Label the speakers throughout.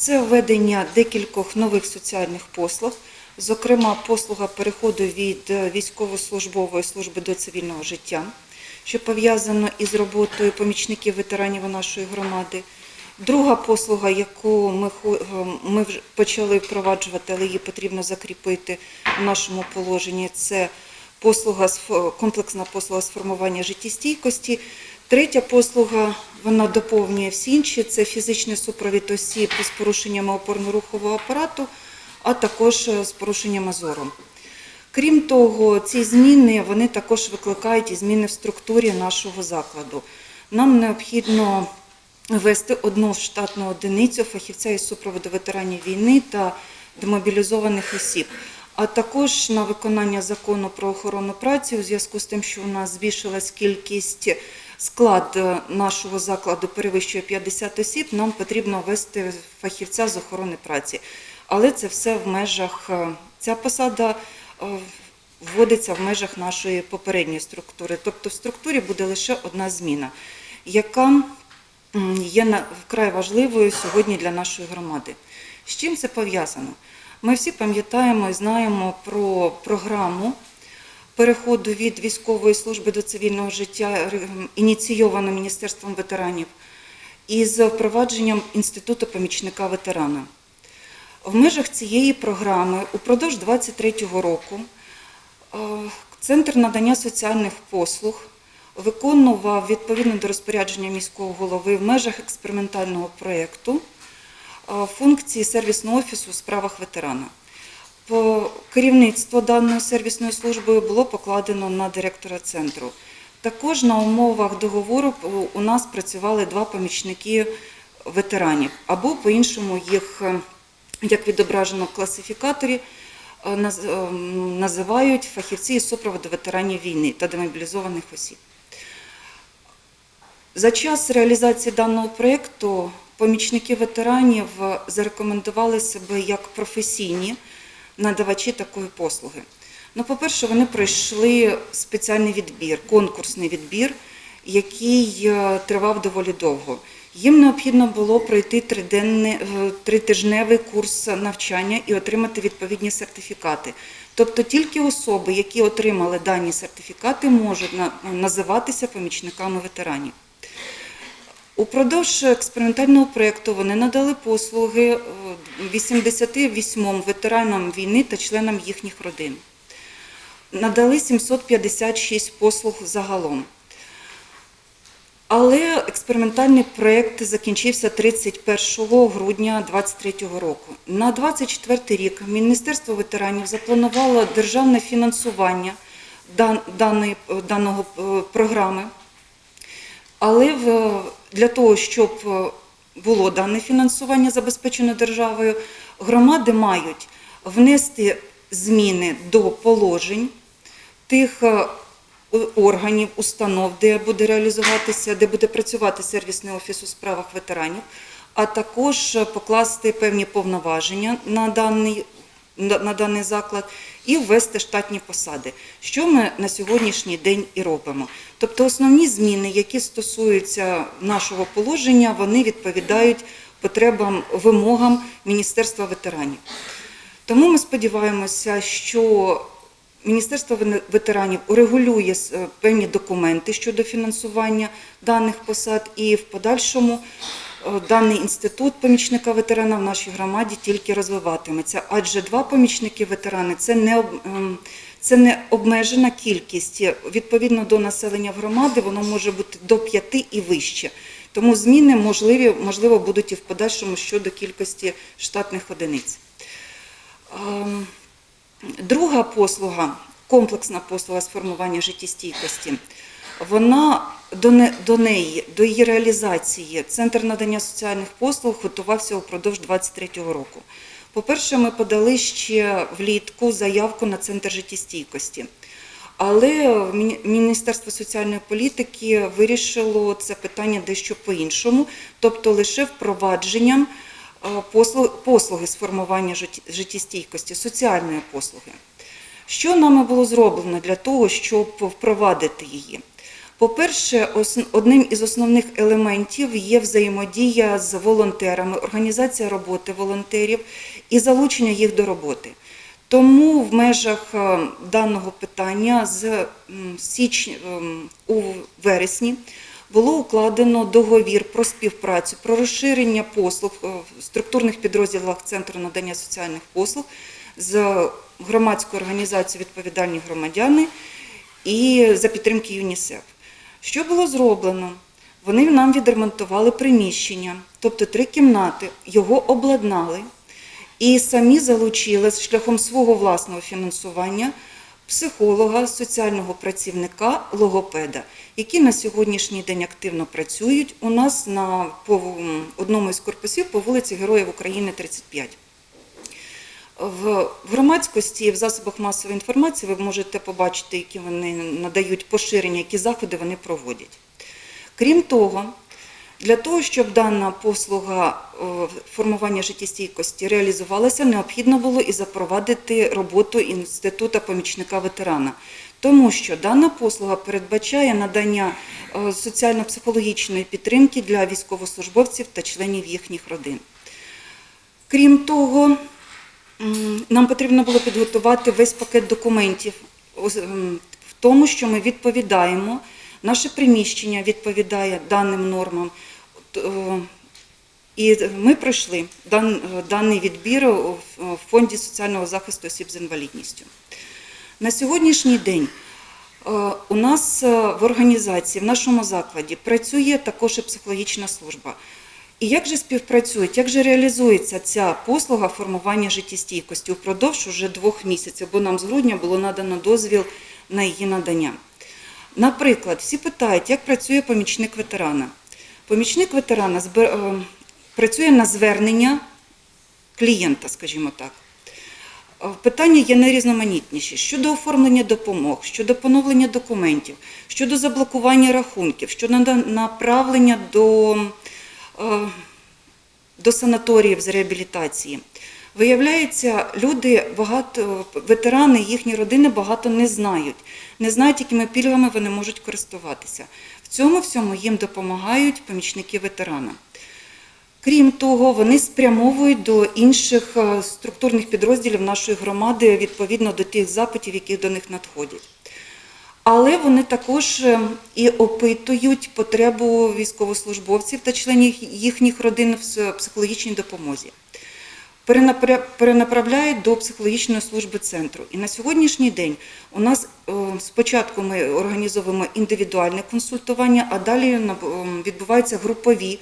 Speaker 1: Це введення декількох нових соціальних послуг, зокрема послуга переходу від е, військовослужбової служби до цивільного життя, що пов'язано із роботою помічників ветеранів нашої громади. Друга послуга, яку ми, е, вже почали впроваджувати, але її потрібно закріпити в нашому положенні, це послуга комплексна послуга з формування життєстійкості. Третя послуга вона доповнює всі інші. Це фізичний супровід осіб з порушеннями опорно-рухового апарату, а також е, з порушеннями зору. Крім того, ці зміни вони також викликають і зміни в структурі нашого закладу. Нам необхідно ввести одну штатну одиницю фахівця із супроводу ветеранів війни та демобілізованих осіб, а також на виконання закону про охорону праці у зв'язку з тим, що у нас збільшилась кількість склад е, нашого закладу перевищує 50 осіб, нам потрібно ввести фахівця з охорони праці. Але це все в межах е, ця посада е, вводиться в межах нашої попередньої структури. Тобто в структурі буде лише одна зміна, яка є вкрай важливою сьогодні для нашої громади. З чим це пов'язано? Ми всі пам'ятаємо і знаємо про програму переходу від військової служби до цивільного життя, ініційовано Міністерством ветеранів, із впровадженням інституту помічника ветерана. В межах цієї програми упродовж 2023 року е, Центр надання соціальних послуг виконував відповідно до розпорядження міського голови в межах експериментального проєкту е, функції сервісного офісу у справах ветерана. Керівництво даної сервісної служби було покладено на директора центру. Також на умовах договору у нас працювали два помічники ветеранів, або по-іншому їх, е, як відображено в класифікаторі, е, наз- е, називають фахівці із супроводу ветеранів війни та демобілізованих осіб. За час реалізації даного проєкту помічники ветеранів зарекомендували себе як професійні надавачі такої послуги. Ну, по-перше, вони пройшли спеціальний відбір, конкурсний відбір, який е, тривав доволі довго. Їм необхідно було пройти е, тритижневий курс навчання і отримати відповідні сертифікати. Тобто тільки особи, які отримали дані сертифікати, можуть називатися помічниками ветеранів. Упродовж експериментального проєкту вони надали послуги е, 88 ветеранам війни та членам їхніх родин. Надали 756 послуг загалом. Але експериментальний проєкт закінчився 31 грудня 2023 року. На 2024 рік Міністерство ветеранів запланувало державне фінансування даної, даного е, програми. Але для того, щоб е, було дане фінансування забезпечено державою, громади мають внести зміни до положень тих е, органів, установ, де буде реалізуватися, де буде працювати сервісний офіс у справах ветеранів, а також е, покласти певні повноваження на даний, на даний заклад і ввести штатні посади, що ми на сьогоднішній день і робимо. Тобто основні зміни, які стосуються нашого положення, вони відповідають потребам, вимогам Міністерства ветеранів. Тому ми сподіваємося, що Міністерство ветеранів урегулює е, певні документи щодо фінансування даних посад, і в подальшому даний інститут помічника ветерана в нашій громаді тільки розвиватиметься. Адже два помічники ветерани це не ем, це не обмежена кількість. Відповідно до населення громади, воно може бути до п'яти і вище. Тому зміни можливі, можливо будуть і в подальшому щодо кількості штатних одиниць. Ем, Друга послуга, комплексна послуга з формування життєстійкості, вона до, не, до неї, до її реалізації, Центр надання соціальних послуг готувався упродовж 2023 року. По-перше, ми подали ще влітку заявку на центр життєстійкості. Але Міністерство соціальної політики вирішило це питання дещо по-іншому, тобто лише впровадженням е, послуги з формування життєстійкості, соціальної послуги. Що нами було зроблено для того, щоб впровадити її? По-перше, одним із основних елементів є взаємодія з волонтерами, організація роботи волонтерів і залучення їх до роботи. Тому в межах е, даного питання з січ... ем, у вересні було укладено договір про співпрацю, про розширення послуг е, в структурних підрозділах Центру надання соціальних послуг з громадською організацією Відповідальні громадяни і за підтримки ЮНІСЕФ. Що було зроблено? Вони нам відремонтували приміщення, тобто три кімнати, його обладнали і самі залучили шляхом свого власного фінансування психолога, соціального працівника, логопеда, які на сьогоднішній день активно працюють у нас на по одному із корпусів по вулиці Героїв України 35. В громадськості, в засобах масової інформації ви можете побачити, які вони надають поширення, які заходи вони проводять. Крім того, для того, щоб дана послуга е, формування життєстійкості реалізувалася, необхідно було і запровадити роботу інституту помічника ветерана, тому що дана послуга передбачає надання е, соціально-психологічної підтримки для військовослужбовців та членів їхніх родин. Крім того, нам потрібно було підготувати весь пакет документів в тому, що ми відповідаємо, наше приміщення відповідає даним нормам. І ми пройшли е, даний відбір в фонді соціального захисту осіб з інвалідністю. На сьогоднішній день е, у нас е, в організації, в нашому закладі працює також і психологічна служба. І як же співпрацюють, як же реалізується ця послуга формування життєстійкості упродовж уже двох місяців, бо нам з грудня було надано дозвіл на її надання. Наприклад, всі питають, як працює помічник ветерана. Помічник ветерана е, працює на звернення клієнта, скажімо так. Е, Питання є найрізноманітніші щодо оформлення допомог, щодо поновлення документів, щодо заблокування рахунків, щодо направлення до, до санаторіїв з реабілітації. Виявляється, люди багато, ветерани, їхні родини багато не знають, не знають, якими пільгами вони можуть користуватися. В цьому всьому їм допомагають помічники ветерана. Крім того, вони спрямовують до інших е, структурних підрозділів нашої громади відповідно до тих запитів, які до них надходять. Але вони також е, і опитують потребу військовослужбовців та членів їхніх родин в психологічній допомозі. Перенаправляють до психологічної служби центру. І на сьогоднішній день у нас е, спочатку ми організовуємо індивідуальне консультування, а далі ем, відбуваються групові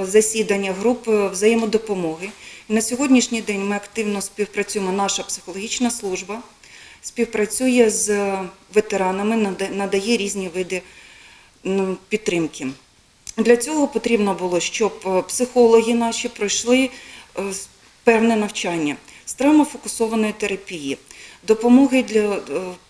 Speaker 1: е, засідання груп е, взаємодопомоги. І на сьогоднішній день ми активно співпрацюємо. Наша психологічна служба співпрацює з ветеранами, надає різні види підтримки. Для цього потрібно було, щоб е, психологи наші пройшли е, певне навчання з травмофокусованої терапії, допомоги для, е,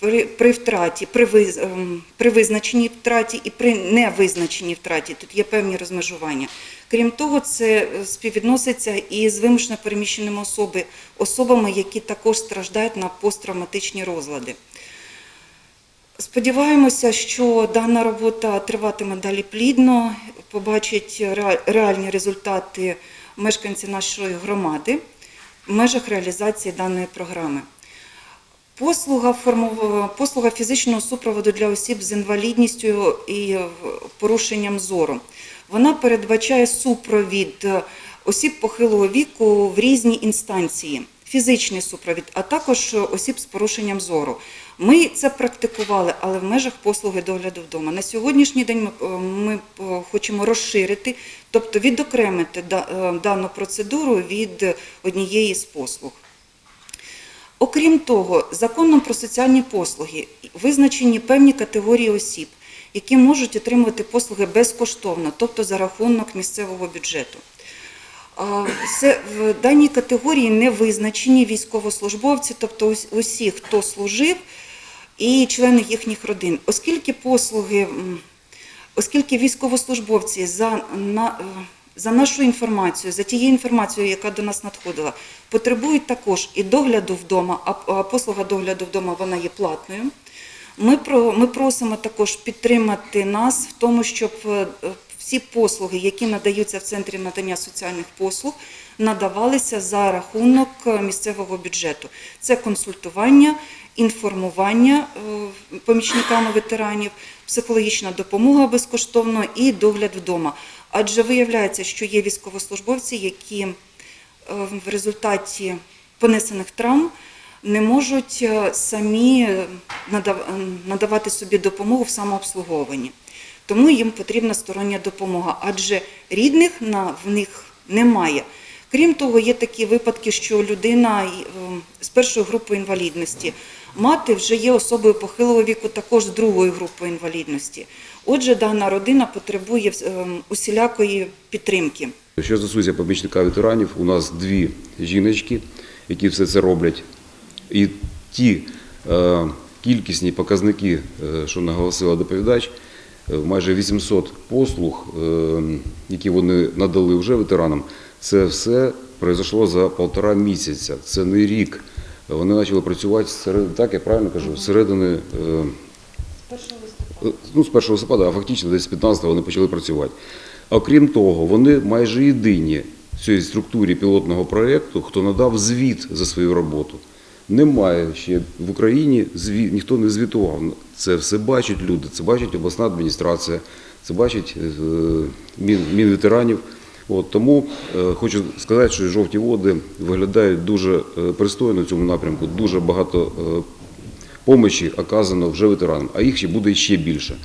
Speaker 1: при, при втраті, при, ем, при визначеній втраті і при невизначеній втраті. Тут є певні розмежування. Крім того, це е, співвідноситься і з вимушено переміщеними особи, особами, які також страждають на посттравматичні розлади. Сподіваємося, що дана робота триватиме далі плідно, побачать ре- реальні результати мешканці нашої громади в межах реалізації даної програми. Послуга, послуга фізичного супроводу для осіб з інвалідністю і е, порушенням зору. Вона передбачає супровід е, осіб похилого віку в різні інстанції, фізичний супровід, а також е, осіб з порушенням зору. Ми це практикували, але в межах послуги догляду вдома. На сьогоднішній день ми, хочемо розширити, тобто відокремити дану процедуру від однієї з послуг. Окрім того, законом про соціальні послуги визначені певні категорії осіб, які можуть отримувати послуги безкоштовно, тобто за рахунок місцевого бюджету. В даній категорії не визначені військовослужбовці, тобто усі, хто служив, і члени їхніх родин, оскільки послуги, оскільки військовослужбовці за на е, за нашу інформацію, за тією інформацією, яка до нас надходила, потребують також і догляду вдома, а послуга догляду вдома вона є платною. Ми, про, ми просимо також підтримати нас в тому, щоб е, всі послуги, які надаються в центрі надання соціальних послуг, надавалися за рахунок е, місцевого бюджету. Це консультування, інформування е, помічниками ветеранів, психологічна допомога безкоштовно і догляд вдома. Адже виявляється, що є військовослужбовці, які е, в результаті понесених травм не можуть е, самі е, надав- надавати собі допомогу в самообслуговуванні. Тому їм потрібна стороння допомога, адже рідних в них немає. Крім того, є такі випадки, що людина з першої групи інвалідності, мати вже є особою похилого віку, також з другої групи інвалідності. Отже, дана родина потребує е, усілякої підтримки.
Speaker 2: Що стосується помічника ветеранів, у нас дві жіночки, які все це роблять. І ті е, кількісні показники, е, що наголосила доповідач, е, майже 800 послуг, які вони надали вже ветеранам, це все пройшло за полтора місяця. Це не рік. Вони почали працювати серед, так, я правильно кажу, середини. Е, ну, з 1 листопада, а фактично десь з 15 вони почали працювати. Окрім того, вони майже єдині в цій структурі пілотного проєкту, хто надав звіт за свою роботу. Немає ще в Україні звіт, ніхто не звітував. Це все бачать люди, це бачить обласна адміністрація, це бачить е, Мін, Мінветеранів. От, тому е, хочу сказати, що жовті води виглядають дуже е, пристойно в цьому напрямку. Дуже багато е, помощі оказано вже ветеранам, а їх ще буде ще більше.